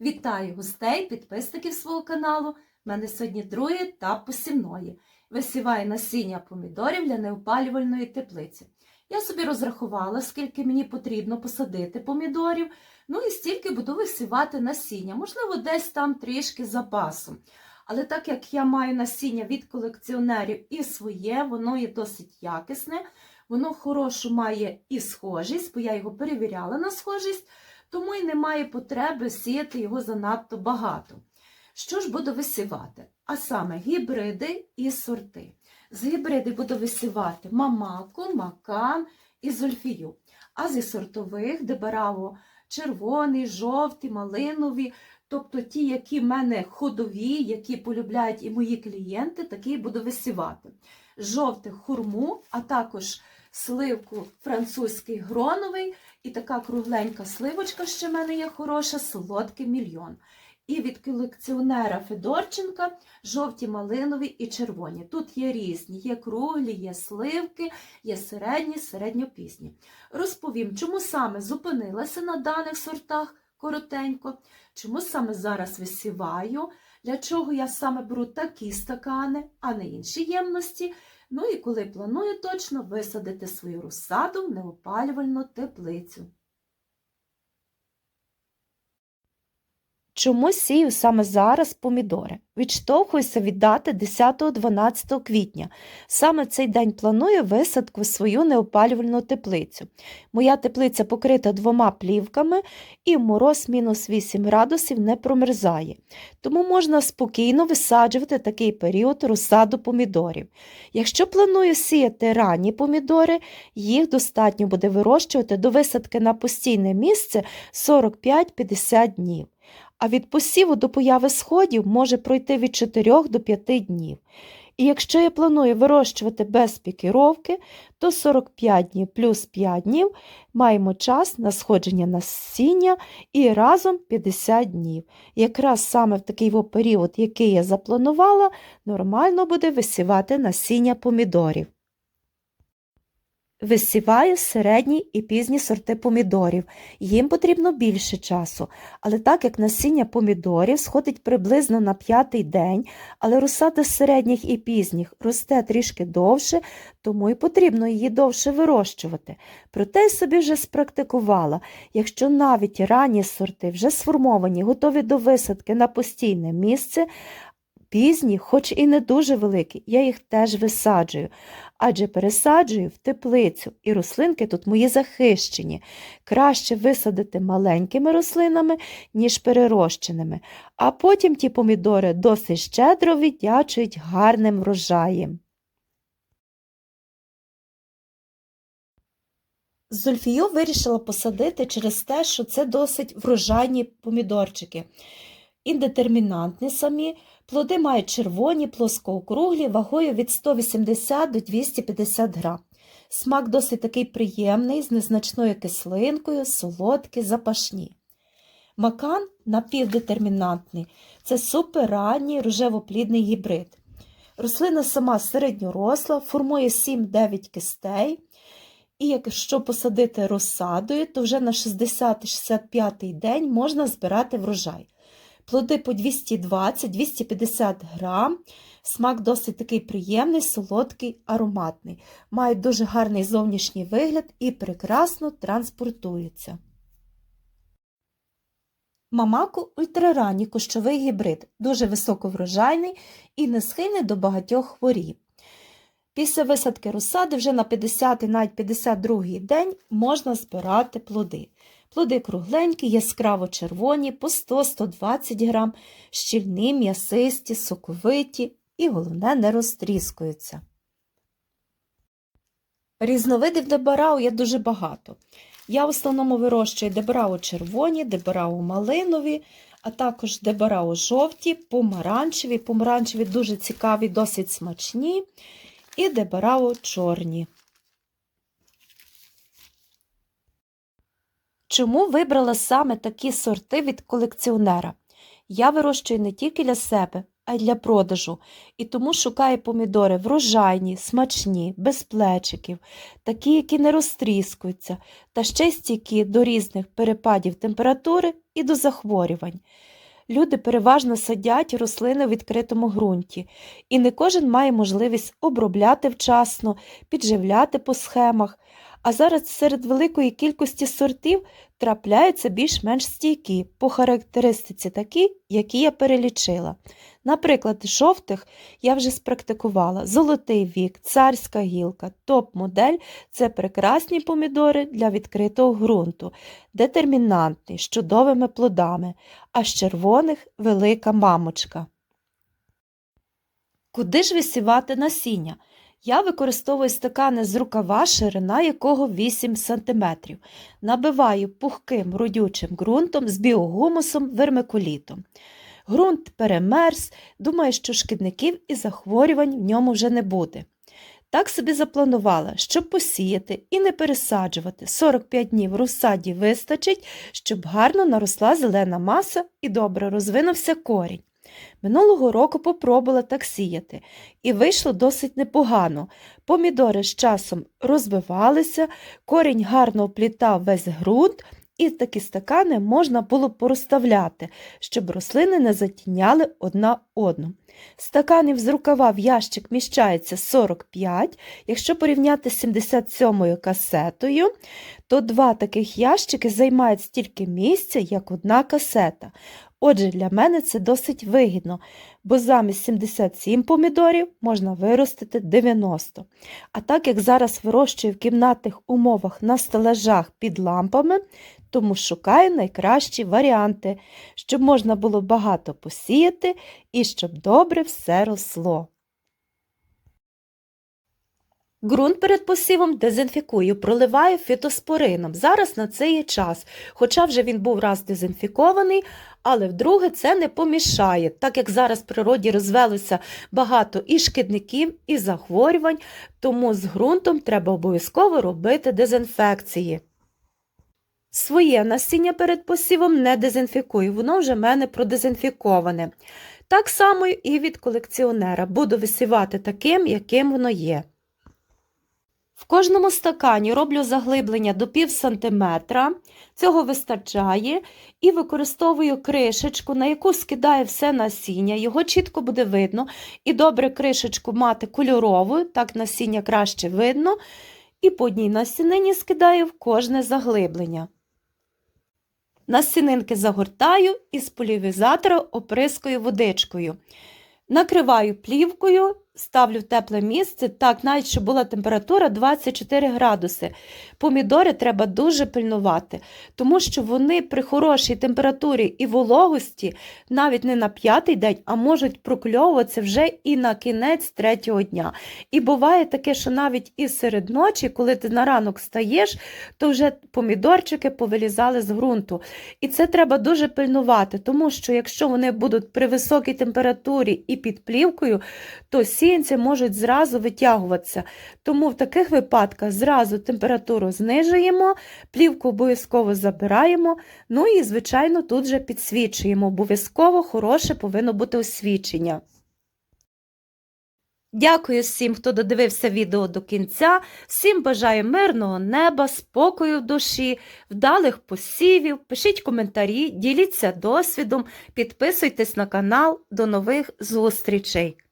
Вітаю гостей, підписників свого каналу. У мене сьогодні другий етап посівної. Висіваю насіння помідорів для неопалювальної теплиці. Я собі розрахувала, скільки мені потрібно посадити помідорів. Ну і стільки буду висівати насіння. Можливо, десь там трішки запасом. Але так як я маю насіння від колекціонерів і своє, воно є досить якісне, воно хорошу має і схожість, бо я його перевіряла на схожість тому й немає потреби сіяти його занадто багато. Що ж буду висівати? А саме гібриди і сорти. З гібриди буду висівати мамаку, макан і зульфію. А зі сортових дебараво червоний, жовтий, малинові, тобто ті, які в мене ходові, які полюбляють і мої клієнти, такі буду висівати. Жовтих хурму, а також сливку французький гроновий і така кругленька сливочка ще в мене є хороша, солодкий мільйон. І від колекціонера Федорченка жовті малинові і червоні. Тут є різні, є круглі, є сливки, є середні, середньопізні. Розповім, чому саме зупинилася на даних сортах коротенько, чому саме зараз висіваю, для чого я саме беру такі стакани, а не інші ємності. Ну і коли планую точно висадити свою розсаду в неопалювальну теплицю. Чому сію саме зараз помідори? Відштовхуюся від дати 10-12 квітня. Саме цей день планую висадку в свою неопалювальну теплицю. Моя теплиця покрита двома плівками і мороз мінус 8 градусів не промерзає. Тому можна спокійно висаджувати такий період розсаду помідорів. Якщо планую сіяти ранні помідори, їх достатньо буде вирощувати до висадки на постійне місце 45-50 днів а від посіву до появи сходів може пройти від 4 до 5 днів. І якщо я планую вирощувати без пікіровки, то 45 днів плюс 5 днів маємо час на сходження насіння і разом 50 днів. Якраз саме в такий період, який я запланувала, нормально буде висівати насіння помідорів. Висіваю середні і пізні сорти помідорів. Їм потрібно більше часу, але так як насіння помідорів сходить приблизно на п'ятий день, але розсада середніх і пізніх росте трішки довше, тому і потрібно її довше вирощувати. Проте я собі вже спрактикувала, якщо навіть ранні сорти вже сформовані, готові до висадки на постійне місце, пізні, хоч і не дуже великі, я їх теж висаджую адже пересаджую в теплицю, і рослинки тут мої захищені. Краще висадити маленькими рослинами, ніж перерощеними, а потім ті помідори досить щедро віддячують гарним врожаєм. Зульфію вирішила посадити через те, що це досить врожайні помідорчики. Індетермінантні самі, Плоди мають червоні, плоскоокруглі, вагою від 180 до 250 грам. Смак досить такий приємний, з незначною кислинкою, солодкий, запашні. Макан напівдетермінантний це суперранній рожевоплідний гібрид. Рослина сама середньоросла, формує 7-9 кистей. І якщо посадити розсадою, то вже на 60-65 день можна збирати врожай. Плоди по 220-250 грам. Смак досить такий приємний, солодкий, ароматний. Мають дуже гарний зовнішній вигляд і прекрасно транспортуються. Мамаку ультраранній кущовий гібрид, дуже високоврожайний і не схильний до багатьох хворіб. Після висадки розсади вже на 50 навіть 52 день можна збирати плоди. Плоди кругленькі, яскраво червоні, по 100-120 грам, щільні, м'ясисті, соковиті і, головне, не розтріскуються. Різновидів дебарау є дуже багато. Я в основному вирощую дебарау червоні, дебарау малинові, а також дебарау жовті, помаранчеві. Помаранчеві дуже цікаві, досить смачні, і дебарау чорні. Чому вибрала саме такі сорти від колекціонера? Я вирощую не тільки для себе, а й для продажу. І тому шукає помідори врожайні, смачні, без плечиків, такі, які не розтріскуються, та ще й стійкі до різних перепадів температури і до захворювань. Люди переважно садять рослини в відкритому ґрунті, і не кожен має можливість обробляти вчасно, підживляти по схемах. А зараз серед великої кількості сортів трапляються більш-менш стійкі, по характеристиці такі, які я перелічила. Наприклад, жовтих я вже спрактикувала золотий вік, царська гілка, топ-модель це прекрасні помідори для відкритого ґрунту, детермінантні, з чудовими плодами, а з червоних велика мамочка. Куди ж висівати насіння? Я використовую стакани з рукава, ширина якого 8 см. Набиваю пухким родючим ґрунтом з біогумусом вермикулітом. Ґрунт перемерз, думаю, що шкідників і захворювань в ньому вже не буде. Так собі запланувала, щоб посіяти і не пересаджувати. 45 днів розсаді вистачить, щоб гарно наросла зелена маса і добре розвинувся корінь. Минулого року попробувала так сіяти, і вийшло досить непогано. Помідори з часом розвивалися, корінь гарно оплітав весь ґрунт, і такі стакани можна було порозставляти, щоб рослини не затіняли одна одну. Стаканів з рукава в ящик міщається 45, якщо порівняти з 77-ю касетою, то два таких ящики займають стільки місця, як одна касета. Отже, для мене це досить вигідно, бо замість 77 помідорів можна виростити 90. А так як зараз вирощую в кімнатних умовах на стелажах під лампами, тому шукаю найкращі варіанти, щоб можна було багато посіяти і щоб добре все росло. Ґрунт перед посівом дезінфікую, проливаю фітоспорином. Зараз на це є час, хоча вже він був раз дезінфікований, але вдруге це не помішає, так як зараз в природі розвелося багато і шкідників, і захворювань, тому з ґрунтом треба обов'язково робити дезінфекції. Своє насіння перед посівом не дезінфікую, воно вже в мене продезінфіковане. Так само і від колекціонера буду висівати таким, яким воно є. В кожному стакані роблю заглиблення до пів сантиметра, цього вистачає, і використовую кришечку, на яку скидаю все насіння, його чітко буде видно, і добре кришечку мати кольорову, так насіння краще видно, і по одній насінині скидаю в кожне заглиблення. Насінинки загортаю і з полівізатора оприскую водичкою. Накриваю плівкою, ставлю в тепле місце, так, навіть щоб була температура 24 градуси. Помідори треба дуже пильнувати, тому що вони при хорошій температурі і вологості навіть не на п'ятий день, а можуть прокльовуватися вже і на кінець третього дня. І буває таке, що навіть і серед ночі, коли ти на ранок стаєш, то вже помідорчики повилізали з ґрунту. І це треба дуже пильнувати, тому що якщо вони будуть при високій температурі і під плівкою, то сіянці можуть зразу витягуватися. Тому в таких випадках зразу температуру знижуємо, плівку обов'язково забираємо, ну і, звичайно, тут же підсвічуємо. Обов'язково хороше повинно бути освічення. Дякую всім, хто додивився відео до кінця. Всім бажаю мирного неба, спокою в душі, вдалих посівів. Пишіть коментарі, діліться досвідом, підписуйтесь на канал. До нових зустрічей!